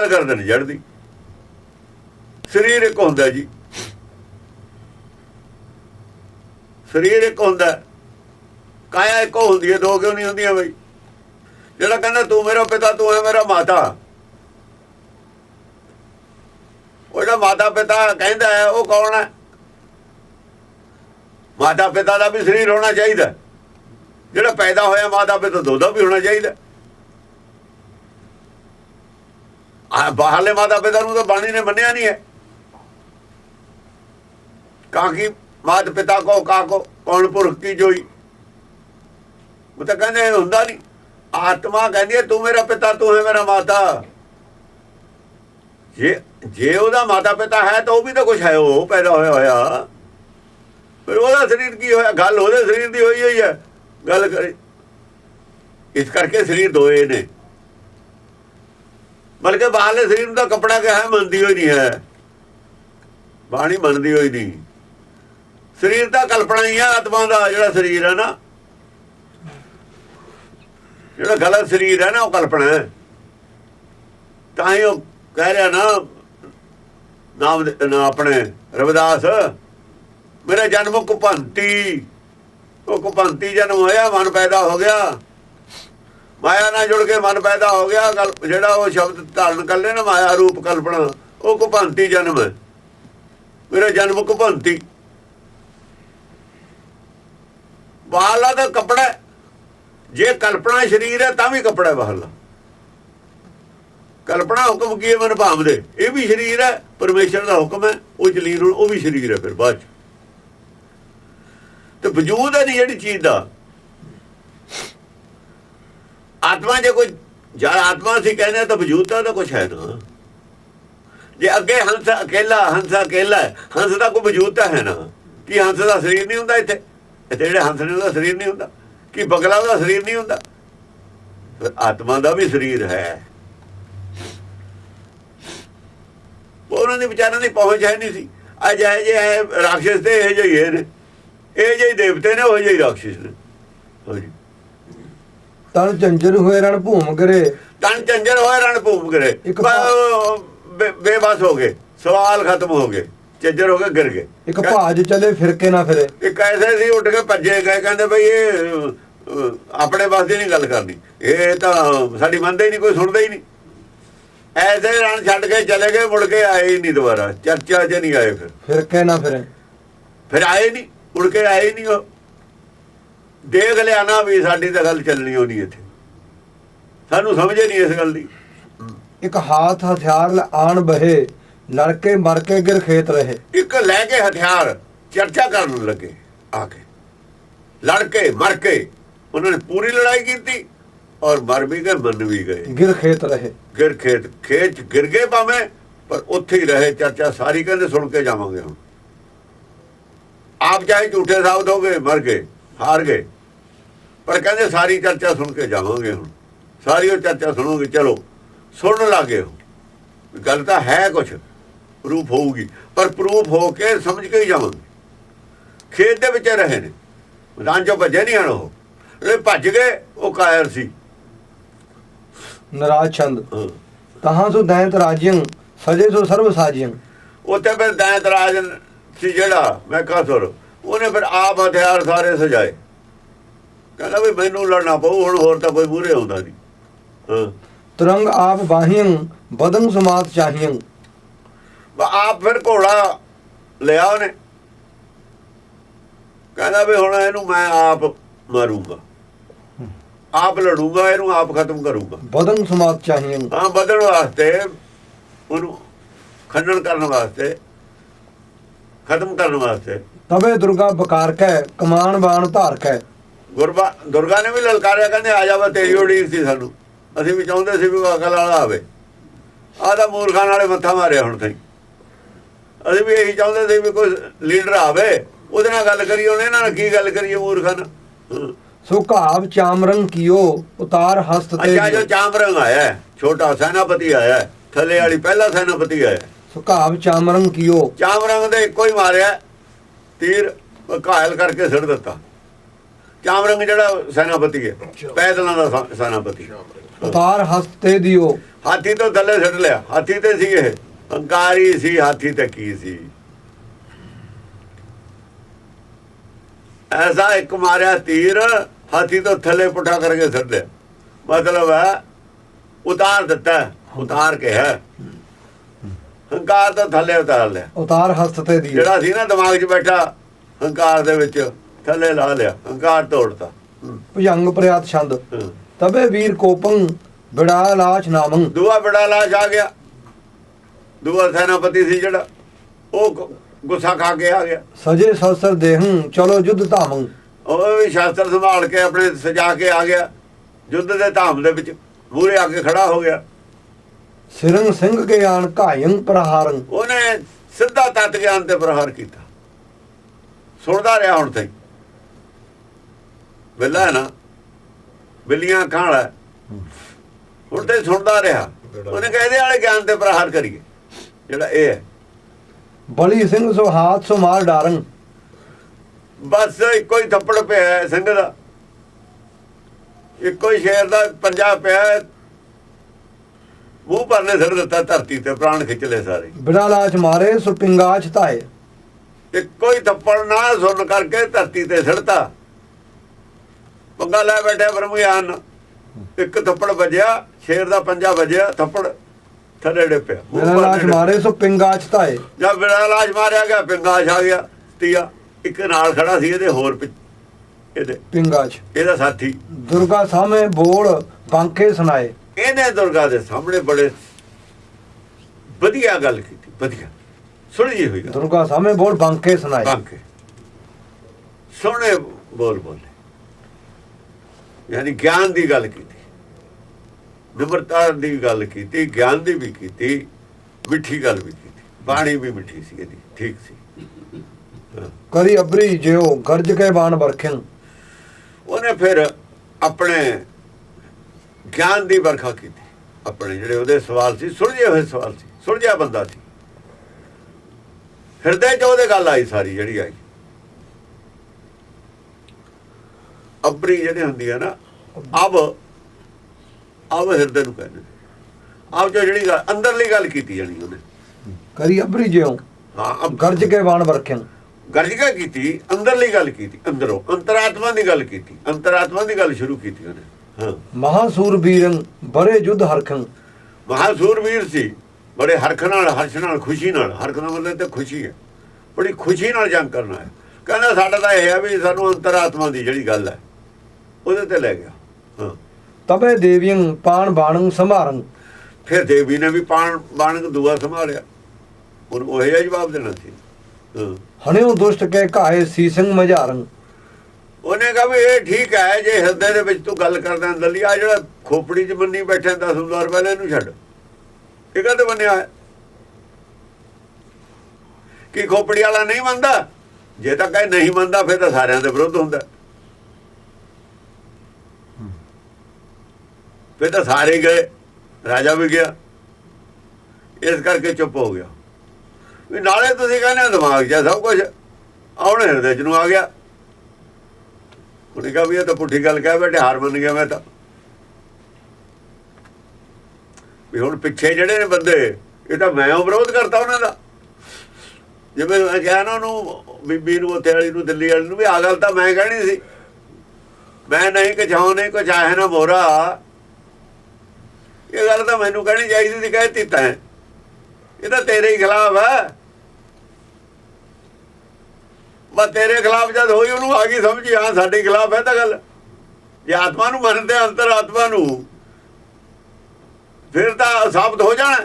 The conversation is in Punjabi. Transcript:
ਗੱਲ ਕਰਦੇ ਨੇ ਜੜ ਦੀ ਸਰੀਰ ਇੱਕ ਹੁੰਦਾ ਜੀ। ਸਰੀਰ ਇੱਕ ਹੁੰਦਾ। ਕਾਇਆ ਇੱਕ ਹੁੰਦੀ ਹੈ, ਦੋ ਕਿਉਂ ਨਹੀਂ ਹੁੰਦੀਆਂ ਬਈ? ਜਿਹੜਾ ਕਹਿੰਦਾ, ਤੂੰ ਮੇਰਾ ਪਿਤਾ, ਤੂੰ ਹੈ ਮੇਰਾ ਮਾਤਾ। ਉਹ ਜਿਹੜਾ ਮਾਤਾ ਪਿਤਾ ਕਹਿੰਦਾ ਹੈ, ਉਹ ਕੌਣ ਹੈ? ਮਾਤਾ ਪਿਤਾ ਦਾ ਵੀ ਸਰੀਰ ਹੋਣਾ ਚਾਹੀਦਾ। ਜਿਹੜਾ ਪੈਦਾ ਹੋਇਆ ਮਾਤਾ ਪਿਤਾ ਦੋ ਦਾ ਵੀ ਹੋਣਾ ਚਾਹੀਦਾ ਆ ਬਾਹਰਲੇ ਮਾਤਾ ਪਿਤਾ ਨੂੰ ਤਾਂ ਬਾਣੀ ਨੇ ਮੰਨਿਆ ਨਹੀਂ ਹੈ। ਕਾਕੀ ਮਾਤ ਪਿਤਾ ਕੋ ਕਾਕੋ ਕੌਣ ਪੁਰਖ ਕੀ ਜੋਈ? ਉਹ ਤਾਂ ਕਹਿੰਦੇ ਹੁੰਦਾ ਨਹੀਂ। ਆਤਮਾ ਕਹਿੰਦੀ ਹੈ, ਤੂੰ ਮੇਰਾ ਪਿਤਾ, ਤੂੰ ਹੈ ਮੇਰਾ ਮਾਤਾ। ਜੇ ਜੇ ਉਹਦਾ ਮਾਤਾ ਪਿਤਾ ਹੈ ਤਾਂ ਉਹ ਵੀ ਤਾਂ ਕੁਝ ਹੈ, ਉਹ ਪੈਦਾ ਹੋਇਆ ਹੋਇਆ। ਪਰ ਉਹਦਾ ਸਰੀਰ ਕੀ ਹੋਇਆ? ਗੱਲ ਉਹਦੇ ਸਰੀਰ ਦੀ ਹੋਈ ਹੋਈ ਹੈ। ਗੱਲ ਕਰੇ। ਇਸ ਕਰਕੇ ਸਰੀਰ ਦੋਏ ਨੇ। ਬਲਕਿ ਬਾਹਰਲੇ ਸਰੀਰ ਦਾ ਕਪੜਾ ਕਿਹਾ ਮੰਨਦੀ ਹੋਈ ਨਹੀਂ ਹੈ। ਬਾਣੀ ਮੰਨਦੀ ਹੋਈ ਨਹੀਂ। ਸਰੀਰ ਦਾ ਕਲਪਨਾ ਹੀ ਹੈ ਆਤਮਾ ਦਾ ਜਿਹੜਾ ਸਰੀਰ ਹੈ ਨਾ। ਜਿਹੜਾ ਗਲਤ ਸਰੀਰ ਹੈ ਨਾ, ਉਹ ਕਲਪਨਾ ਹੈ। ਤਾਂ ਹੀ ਉਹ ਕਹਿ ਰਿਹਾ ਨਾ, ਨਾਮ ਆਪਣੇ ਰਵਿਦਾਸ, ਮੇਰਾ ਜਨਮ ਕੁਪੰਤੀ, ਉਹ ਕੁਪੰਤੀ ਜਨਮ ਹੋਇਆ, ਮਨ ਪੈਦਾ ਹੋ ਗਿਆ। ਮਾਇਆ ਨਾਲ ਜੁੜ ਕੇ ਮਨ ਪੈਦਾ ਹੋ ਗਿਆ, ਗੱਲ ਜਿਹੜਾ ਉਹ ਸ਼ਬਦ ਧਾਰਨ ਕਰ ਲਿਆ ਨਾ ਮਾਇਆ ਰੂਪ ਕਲਪਨਾ, ਉਹ ਕੁਪੰਤੀ ਜਨਮ ਹੈ। ਮੇਰਾ ਜਨਮ ਕੁਪੰਤੀ ਬਾਹਲਾ ਦਾ ਕੱਪੜਾ ਜੇ ਕਲਪਨਾ ਸਰੀਰ ਹੈ, ਤਾਂ ਵੀ ਕੱਪੜਾ ਬਾਹਲਾ ਕਲਪਨਾ ਹੁਕਮ ਕੀ ਹੈ, ਮਨ ਭਾਵਦੇ ਇਹ ਵੀ ਸਰੀਰ ਹੈ, ਪਰਮੇਸ਼ਰ ਦਾ ਹੁਕਮ ਹੈ, ਉਹ ਜਲੀਲ ਉਹ ਵੀ ਸਰੀਰ ਹੈ ਫਿਰ ਬਾਅਦ ਚ। ਤੇ ਵਜੂਦ ਹੈ ਨਹੀਂ ਜਿਹੜੀ ਚੀਜ਼ ਦਾ। ਆਤਮਾ ਜੇ ਕੋਈ ਜਦ ਆਤਮਾ ਸੀ ਕਹਿੰਦੇ ਆ ਤਾਂ ਵਜੂਦ ਤਾਂ ਕੁਝ ਹੈ ਨਾ ਜੇ ਅੱਗੇ ਹੰਸ ਅਕੇਲਾ ਹੰਸ ਅਕੇਲਾ ਹੰਸ ਦਾ ਕੋਈ ਵਜੂਦ ਤਾਂ ਹੈ ਨਾ। ਕੀ ਹੰਸ ਦਾ ਸਰੀਰ ਨਹੀਂ ਹੁੰਦਾ ਇੱਥੇ? ਇੱਥੇ ਜਿਹੜੇ ਹੰਸ ਨੇ ਉਹਦਾ ਸਰੀਰ ਨਹੀਂ ਹੁੰਦਾ। ਕੀ ਬਗਲਾ ਦਾ ਸਰੀਰ ਨਹੀਂ ਹੁੰਦਾ? ਆਤਮਾ ਦਾ ਵੀ ਸਰੀਰ ਹੈ। ਉਹਨਾਂ ਦੇ ਵਿਚਾਰਾਂ ਦੀ ਪਹੁੰਚ ਹੈ ਨਹੀਂ ਸੀ। ਅੱਜ ਇਹ ਜੇ ਹੈ ਰਾਖਸ਼ ਤੇ ਇਹ ਜਿਹੇ ਹੀ ਨੇ। ਇਹ ਜਿਹੇ ਦੇਵਤੇ ਨੇ, ਉਹ ਜਿਹੇ ਹੀ ਰਾਖਸ਼ ਨੇ। ਹਾਂਜੀ। ਤਨ ਝੰਜਰ ਹੋਏ ਰਣ ਭੂਮ ਕਰੇ ਤਨ ਚੰਜਰ ਹੋਏ ਰਣ ਭੂਮ ਕਰੇ ਇੱਕ ਬੇਬਸ ਹੋ ਗਏ। ਸਵਾਲ ਖਤਮ ਹੋ ਗਏ। ਚੱਜਰ ਹੋ ਕੇ ਗਿਰ ਗਏ। ਇੱਕ ਭਾਜ ਚਲੇ ਫਿਰਕੇ ਨਾ ਫਿਰੇ। ਇੱਕ ਐਸੇ ਸੀ ਉੱਠ ਕੇ ਭੱਜੇ ਗਏ। ਕਹਿੰਦੇ ਬਈ ਇਹ ਆਪਣੇ ਵਾਸਤੇ ਨਹੀਂ ਗੱਲ ਕਰਨੀ। ਇਹ ਤਾਂ ਸਾਡੀ ਮੰਨਦੇ ਹੀ ਨਹੀਂ ਕੋਈ ਸੁਣਦਾ ਹੀ ਨਹੀਂ। ਐਸੇ ਰਣ ਛੱਡ ਕੇ ਚਲੇ ਗਏ ਮੁੜ ਕੇ ਆਏ ਹੀ ਨਹੀਂ ਦੁਬਾਰਾ। ਚਰਚਾ 'ਚ ਨਹੀਂ ਆਏ ਫਿਰ। ਫਿਰਕੇ ਨਾ ਫਿਰੇ। ਫਿਰ ਆਏ ਨਹੀਂ ਮੁੜ ਕੇ ਆਏ ਨਹੀਂ ਉਹ। ਦੇਖ ਲਿਆ ਨਾ ਵੀ ਸਾਡੀ ਤਾਂ ਗੱਲ ਚੱਲਣੀ ਹੋਣੀ ਇੱਥੇ। ਸਾਨੂੰ ਸਮਝੇ ਨਹੀਂ ਇਸ ਗੱਲ ਦੀ। ਇੱਕ ਹਾਥ ਹਥਿਆਰ ਆਣ ਬਹੇ ਲੜਕੇ ਮਰ ਕੇ ਗਿਰ ਖੇਤ ਰਹੇ। ਇੱਕ ਲੈ ਕੇ ਹਥਿਆਰ ਚਰਚਾ ਕਰਨ ਲੱਗੇ ਆ ਕੇ। ਲੜ ਕੇ ਮਰ ਕੇ ਉਹਨਾਂ ਨੇ ਪੂਰੀ ਲੜਾਈ ਕੀਤੀ ਔਰ ਮਰ ਵੀ ਗਏ ਮੰਨ ਵੀ ਗਏ। ਗਿਰ ਖੇਤ ਰਹੇ। ਗਿਰ ਖੇਤ ਖੇਤ ਗਿਰ ਗਏ ਭਾਵੇਂ ਪਰ ਉੱਥੇ ਹੀ ਰਹੇ ਚਰਚਾ ਸਾਰੀ ਕਹਿੰਦੇ ਸੁਣ ਕੇ ਜਾਵਾਂਗੇ ਹੁਣ। ਆਪ ਚਾਹੇ ਝੂਠੇ ਸਾਬਤ ਹੋ ਗਏ ਮਰ ਗਏ ਹਾਰ ਗਏ। ਪਰ ਕਹਿੰਦੇ ਸਾਰੀ ਚਰਚਾ ਸੁਣ ਕੇ ਜਾਵਾਂਗੇ ਹੁਣ। ਸਾਰੀ ਉਹ ਚਰਚਾ ਸੁਣੋਗੇ ਚਲੋ ਸੁਣਨ ਲੱਗੇ ਹੋ ਗੱਲ ਤਾਂ ਹੈ ਕੁਛ ਪ੍ਰੂਫ ਹੋਊਗੀ ਪਰ ਪ੍ਰੂਫ ਹੋ ਕੇ ਸਮਝ ਕੇ ਹੀ ਜਾਵਾਂਗੇ। ਖੇਤ ਦੇ ਵਿੱਚ ਰਹੇ ਨੇ ਮੈਦਾਨ ਚੋਂ ਭੱਜੇ ਨਹੀਂ ਹਨ ਉਹ। ਜਿਹੜੇ ਭੱਜ ਗਏ ਉਹ ਕਾਇਰ ਸੀ। ਨਰਾਜ ਛੰਦ ਹਾਂ। ਤਹਾਂ ਸੋ ਦੈਂਤ ਰਾਜਿਯੰ ਸਜੇ ਸੋ ਸਰਬ ਸਾਜਿਯੰ ਉੱਥੇ ਫਿਰ ਦੈਂਤ ਰਾਜ ਸੀ ਜਿਹੜਾ ਮੈਂ ਕਹਾ ਸੁਰ ਉਹਨੇ ਫਿਰ ਆਪ ਹਥਿਆਰ ਸਾਰੇ ਸਜਾਏ। ਕਹਿੰਦਾ ਵੀ ਮੈਨੂੰ ਲੜਨਾ ਪਊ ਹੁਣ ਹੋਰ ਤਾਂ ਕੋਈ ਮੂਰੇ ਆਉਂਦਾ ਨਹੀਂ। ਹਾਂ। ਤੁਰੰਗ ਆਪ ਬਾਹੀਆਂ ਬਦਨ ਸਮਾਤ ਚਾਹੀਆਂ ਆਪ ਫਿਰ ਘੋੜਾ ਲਿਆ ਉਹਨੇ। ਕਹਿੰਦਾ ਵੀ ਹੁਣ ਇਹਨੂੰ ਮੈਂ ਆਪ ਮਾਰੂੰਗਾ। ਆਪ ਲੜੂੰਗਾ ਇਹਨੂੰ ਆਪ ਖਤਮ ਕਰੂੰਗਾ। ਬਦਨ ਸਮਾਤ ਚਾਹੀਆਂ ਹਾਂ ਬਦਲਣ ਵਾਸਤੇ ਉਹਨੂੰ ਖੰਡਨ ਕਰਨ ਵਾਸਤੇ ਖਤਮ ਕਰਨ ਵਾਸਤੇ। ਤਵੇ ਦੁਰਗਾ ਬਕਾਰ ਕੈ ਕਮਾਨ ਬਾਣ ਧਾਰ ਕੈ। ਗੁਰਬਾ ਦੁਰਗਾ ਨੇ ਵੀ ਲਲਕਾਰਿਆ ਕਹਿੰਦੇ ਆ ਜਾਵਾ ਤੇਰੀ ਉਡੀਕ ਸੀ ਸਾਨੂੰ। ਅਸੀਂ ਵੀ ਚਾਹੁੰਦੇ ਸੀ ਵੀ ਅਕਲ ਵਾਲਾ ਆਵੇ। ਆਹ ਤਾਂ ਮੂਰਖਾਂ ਨਾਲੇ ਮੱਥਾ ਮਾਰਿਆ ਹੁਣ ਤਾਈ ਅਸੀਂ ਵੀ ਇਹੀ ਚਾਹੁੰਦੇ ਸੀ ਵੀ ਕੋਈ ਲੀਡਰ ਆਵੇ। ਉਹਦੇ ਨਾਲ ਗੱਲ ਕਰੀਏ ਉਹਨੇ ਨਾਲ ਕੀ ਗੱਲ ਕਰੀਏ ਮੂਰਖਾਂ ਨਾਲ। ਸੋ ਘਾਵ ਚਾਮਰੰ ਕੀਓ ਉਤਾਰ ਹਸਤ ਤੇ ਅੱਛਾ ਜੋ ਚਾਮਰੰਗ ਆਇਆ ਛੋਟਾ ਸੈਨਾਪਤੀ ਆਇਆ ਥੱਲੇ ਵਾਲੀ ਪਹਿਲਾ ਸੈਨਾਪਤੀ ਆਇਆ। ਸੋ ਘਾਵ ਚਾਮਰੰ ਕੀਓ। ਚਾਮਰੰਗ ਦੇ ਇੱਕੋ ਹੀ ਮਾਰਿਆ ਤੀਰ ਘਾਇਲ ਕਰਕੇ ਸਿੱਟ ਦਿੱਤਾ। ਚਾਮਰੰਗ ਜਿਹੜਾ ਸੈਨਾਪਤੀ ਹੈ ਪੈਦਲਾਂ ਦਾ ਸੈਨਾਪਤੀ। ਉਤਾਰ ਹਸਤੇ ਦਿਓ। ਹਾਥੀ ਤੋਂ ਥੱਲੇ ਛੱਡ ਲਿਆ। ਹਾਥੀ ਤੇ ਸੀ ਇਹ। ਹੰਕਾਰੀ ਸੀ ਹਾਥੀ ਤੇ ਕੀ ਸੀ? ਐਸਾ ਇੱਕ ਮਾਰਿਆ ਤੀਰ ਹਾਥੀ ਤੋਂ ਥੱਲੇ ਪੁੱਠਾ ਕਰਕੇ ਛੱਡਿਆ ਮਤਲਬ ਹੈ ਉਤਾਰ ਦਿੱਤਾ ਉਤਾਰ ਕੇ ਹੈ। ਹੰਕਾਰ ਤੋਂ ਥੱਲੇ ਉਤਾਰ ਲਿਆ। ਉਤਾਰ ਹਸਤੇ ਦਿਓ। ਜਿਹੜਾ ਸੀ ਨਾ ਦਿਮਾਗ 'ਚ ਬੈਠਾ ਹੰਕਾਰ ਦੇ ਵਿੱਚ। ਥੱਲੇ ਲਾ ਲਿਆ ਹੰਕਾਰ ਤੋੜਤਾ। ਭੁਜੰਗ ਪ੍ਰਿਆਤ ਛੰਦ। ਤਬੇ ਵੀਰ ਕੋਪੰ ਬਿੜਾ ਲਾਚ ਨਾਮੰ। ਦੂਆ ਬੜਾ ਲਾਸ਼ ਆ ਗਿਆ। ਦੂਆ ਸੈਨਾਪਤੀ ਸੀ ਜਿਹੜਾ ਉਹ ਗੁੱਸਾ ਖਾ ਕੇ ਆ ਗਿਆ। ਸਜੇ ਸਸਰ ਦੇਹੰ ਚਲੋ ਯੁੱਧ ਧਾਮੰ। ਉਹ ਵੀ ਸ਼ਾਸਤਰ ਸੰਭਾਲ ਕੇ ਆਪਣੇ ਸਜਾ ਕੇ ਆ ਗਿਆ। ਯੁੱਧ ਦੇ ਧਾਮ ਦੇ ਵਿੱਚ ਮੂਰੇ ਆ ਕੇ ਖੜਾ ਹੋ ਗਿਆ। ਸਿਰੰਗ ਸਿੰਘ ਕੇ ਆਣ ਘਾਇੰ ਪ੍ਰਹਾਰੰ। ਉਹਨੇ ਸਿੱਧਾ ਤਤ ਗਿਆਨ ਤੇ ਪ੍ਰਹਾਰ ਕੀਤਾ। ਸੁਣਦਾ ਰਿਹਾ ਹੁਣ ਤਾਈ। ਬਿੱਲਾ ਨਾ ਬਿੱਲੀਆਂ ਵਾਲਾ ਹੈ। ਹੁਣ ਤੇ ਸੁਣਦਾ ਰਿਹਾ। ਉਹਨੇ ਕਿਹਾ ਇਹਦੇ ਵਾਲੇ ਗਿਆਨ ਤੇ ਪ੍ਰਹਾਰ ਕਰੀਏ। ਜਿਹੜਾ ਇਹ ਹੈ। ਬਲੀ ਸਿੰਘ ਸੋ ਹਾਥ ਸੋ ਮਾਰ ਡਾਰੰ ਬਸ ਇੱਕੋ ਹੀ ਥੱਪੜ ਪਿਆ ਸਿੰਘ ਦਾ। ਇੱਕੋ ਹੀ ਸ਼ੇਰ ਦਾ ਪੰਜਾ ਪਿਆ। ਮੂੰਹ ਪਰਨੇ ਸਿਰ ਦਿੱਤਾ ਧਰਤੀ ਤੇ ਪ੍ਰਾਣ ਖਿੱਚ ਲਏ ਸਾਰੇ। ਬਿੜਾ ਲਾਚ ਮਾਰੇ ਸੋ ਪਿੰਗਾਚ ਧਾਏ। ਇੱਕੋ ਹੀ ਥੱਪੜ ਨਾਲ ਸੁਣ ਕਰਕੇ ਧਰਤੀ ਤੇ ਸਿੜਤਾ ਪੰਗਾ ਲੈ ਬੈਠੇ ਬ੍ਰਹਮ ਗਿਆਨ ਇੱਕ ਥੱਪੜ ਵੱਜਿਆ ਸ਼ੇਰ ਦਾ ਪੰਜਾ ਵੱਜਿਆ ਥੱਪੜ ਥੱਲੇ ਡਿੱਪਿਆ ਲਾਚ ਭਰਨੇ ਮਾਰੇ ਸੋ ਪਿੰਗਾਚ ਧਾਏ ਜਦ ਲਾਜ ਮਾਰਿਆ ਗਿਆ ਪਿੰਗਾਸ਼ ਆ ਗਿਆ ਤੀਆ। ਇੱਕ ਨਾਲ ਖੜਾ ਸੀ ਇਹਦੇ ਹੋਰ ਇਹਦੇ। ਪਿੰਗਾਚ ਇਹਦਾ ਸਾਥੀ। ਦੁਰਗਾ ਸਾਹਮਣੇ ਬੋਲ ਬਾਂਕੇ ਸੁਣਾਏ। ਇਹਨੇ ਦੁਰਗਾ ਦੇ ਸਾਹਮਣੇ ਬੜੇ ਵਧੀਆ ਗੱਲ ਕੀਤੀ ਵਧੀਆ। ਸੁਣੀ ਹੋਈ ਦੁਰਗਾ ਸਾਹਮਣੇ ਬੋਲ ਬਾਂਕੇ ਸੁਣਾਏ। ਬਾਂਕੇ। ਸੋਹਣੇ ਬੋਲ ਬੋਲੇ। ਯਾਨੀ ਗਿਆਨ ਦੀ ਗੱਲ ਕੀਤੀ ਨਿਮਰਤਾ ਦੀ ਗੱਲ ਕੀਤੀ ਗਿਆਨ ਦੀ ਵੀ ਕੀਤੀ ਮਿੱਠੀ ਗੱਲ ਵੀ ਕੀਤੀ ਬਾਣੀ ਵੀ ਮਿੱਠੀ ਸੀ ਇਹਦੀ ਠੀਕ ਸੀ। ਹਾਂ। ਕਰੀ ਅਬਰੀ ਜਿਉ ਗਰਜ ਕੇ ਬਾਣ ਬਰਖਿੰ ਉਹਨੇ ਫਿਰ ਆਪਣੇ ਗਿਆਨ ਦੀ ਵਰਖਾ ਕੀਤੀ। ਆਪਣੇ ਜਿਹੜੇ ਉਹਦੇ ਸਵਾਲ ਸੀ ਸੁਲਝੇ ਹੋਏ ਸਵਾਲ ਸੀ ਸੁਲਝਿਆ ਬੰਦਾ ਸੀ। ਹਿਰਦੇ 'ਚ ਉਹਦੇ ਗੱਲ ਆਈ ਸਾਰੀ ਜਿਹੜੀ ਆਈ। ਅਬਰੀ ਜਿਹੜੇ ਹੁੰਦੀ ਆ ਨਾ ਅਬ ਅਬ ਹਿਰਦੇ ਨੂੰ ਕਹਿੰਦੇ। ਅਬ ਜੋ ਜਿਹੜੀ ਗੱਲ ਅੰਦਰਲੀ ਗੱਲ ਕੀਤੀ ਜਾਣੀ ਉਹਨੇ। ਕਰੀ ਅਬਰੀ ਜਿਉ। ਹਾਂ ਅਬ ਗਰਜ ਕੇ ਬਾਣ ਬਰਖਿੰ ਗਰਜਿਕਾ ਕੀਤੀ? ਅੰਦਰਲੀ ਗੱਲ ਕੀਤੀ ਅੰਦਰੋਂ। ਅੰਤਰਾਤਮਾ ਦੀ ਗੱਲ ਕੀਤੀ ਅੰਤਰਾਤਮਾ ਦੀ ਗੱਲ ਸ਼ੁਰੂ ਕੀਤੀ ਉਹਨੇ। ਹਾਂ। ਮਹਾਸੂਰ ਬੀਰੰ ਬਰੇ ਯੁੱਧ ਹਰਖੰ ਮਹਾਸੂਰਵੀਰ ਸੀ ਬੜੇ ਹਰਖ ਨਾਲ ਹਰਸ਼ ਨਾਲ ਖੁਸ਼ੀ ਨਾਲ। ਹਰਖ ਦਾ ਮਤਲਬ ਤੇ ਖੁਸ਼ੀ ਹੈ। ਬੜੀ ਖੁਸ਼ੀ ਨਾਲ ਜੰਗ ਕਰਨਾ ਹੈ। ਕਹਿੰਦਾ ਸਾਡਾ ਤਾਂ ਇਹ ਹੈ ਵੀ ਸਾਨੂੰ ਅੰਤਰਾਤਮਾ ਦੀ ਜਿਹੜੀ ਗੱਲ ਹੈ ਉਹਦੇ ਤੇ ਲੈ ਗਿਆ। ਤਬੇ ਦੇਵੀਆਂ ਪਾਣ ਬਾਣੰ ਸੰਭਾਰੰ। ਫਿਰ ਦੇਵੀ ਨੇ ਵੀ ਪਾਣ ਬਾਣ ਦੂਆ ਸੰਭਾਲਿਆ। ਉਹਨੂੰ ਉਹ ਜਿਹਾ ਜਵਾਬ ਦੇਣਾ ਸੀ। ਹਣਿਓ ਦੁਸ਼ਟ ਕੇ ਘਾਏ ਸੀਸੰ ਮਝਾਰੰ। ਉਹਨੇ ਕਹਾ ਵੀ ਇਹ ਠੀਕ ਹੈ ਜੇ ਹਿਰਦੇ ਦੇ ਵਿੱਚ ਤੂੰ ਗੱਲ ਕਰਦਾ ਅੰਦਰਲੀ ਆ ਜਿਹੜਾ ਖੋਪੜੀ 'ਚ ਮੰਨੀ ਬੈਠਾ 10 ਹਜ਼ਾਰ ਪਹਿਲੇ ਇਹਨੂੰ ਛੱਡ। ਇਹ ਕਹਿੰਦੇ ਬੰਨਿਆ ਕਿ ਖੋਪੜੀ ਵਾਲਾ ਨਹੀਂ ਮੰਨਦਾ? ਜੇ ਤਾਂ ਕਹੇ ਨਹੀਂ ਮੰਨਦਾ ਫਿਰ ਤਾਂ ਸਾਰਿਆਂ ਦੇ ਵਿਰੁੱਧ ਹੁੰਦਾ। ਫਿਰ ਤਾਂ ਸਾਰੇ ਗਏ, ਰਾਜਾ ਵੀ ਗਿਆ। ਇਸ ਕਰਕੇ ਚੁੱਪ ਹੋ ਗਿਆ। ਵੀ ਨਾਲੇ ਤੁਸੀਂ ਕਹਿੰਦੇ ਹੋ ਦਿਮਾਗ 'ਚ ਹੈ ਸਭ ਕੁਝ ਆਉਣੇ ਹਿਰਦੇ 'ਚ ਨੂੰ ਆ ਗਿਆ। ਉਹਨੇ ਕਿਹਾ ਵੀ ਇਹ ਤਾਂ ਪੁੱਠੀ ਗੱਲ ਕਹਿ ਬੈਠੇ, ਹਾਰ ਮੰਨ ਗਿਆ ਮੈਂ ਤਾਂ। ਵੀ ਹੁਣ ਪਿੱਛੇ ਜਿਹੜੇ ਨੇ ਬੰਦੇ, ਇਹ ਤਾਂ ਮੈਂ ਉਹ ਵਿਰੋਧ ਕਰਤਾ ਉਹਨਾਂ ਦਾ। ਜਿਵੇਂ ਮੈਂ ਕਿਹਾ ਨਾ ਉਹਨੂੰ, ਬੀਬੀ ਨੂੰ, ਉੱਥੇ ਵਾਲੀ ਨੂੰ, ਦਿੱਲੀ ਵਾਲੀ ਨੂੰ ਵੀ ਆ ਗੱਲ ਤਾਂ ਮੈਂ ਕਹਿਣੀ ਸੀ। ਮੈਂ ਨਹੀਂ ਕਛਾਉ ਨਹੀਂ ਕੁਛ ਆਇਆ ਨਾ ਮੋਰਾ ਇਹ ਗੱਲ ਤਾਂ ਮੈਨੂੰ ਕਹਿਣੀ ਚਾਹੀਦੀ ਸੀ ਕਹਿ ਦਿੱਤਾ ਇਹ ਤਾਂ ਤੇਰੇ ਹੀ ਖਿਲਾਫ ਹੈ। ਬਸ ਤੇਰੇ ਖਿਲਾਫ ਜਦ ਹੋਈ, ਉਹਨੂੰ ਆ ਗਈ ਸਮਝੀ, ਹਾਂ, ਸਾਡੇ ਖਿਲਾਫ ਹੈ ਤਾਂ ਗੱਲ। ਜੇ ਆਤਮਾ ਨੂੰ ਮੰਨਦੇ ਅੰਤਰ ਆਤਮਾ ਨੂੰ, ਫਿਰ ਤਾਂ ਸਾਬਤ ਹੋ ਜਾਣਾ।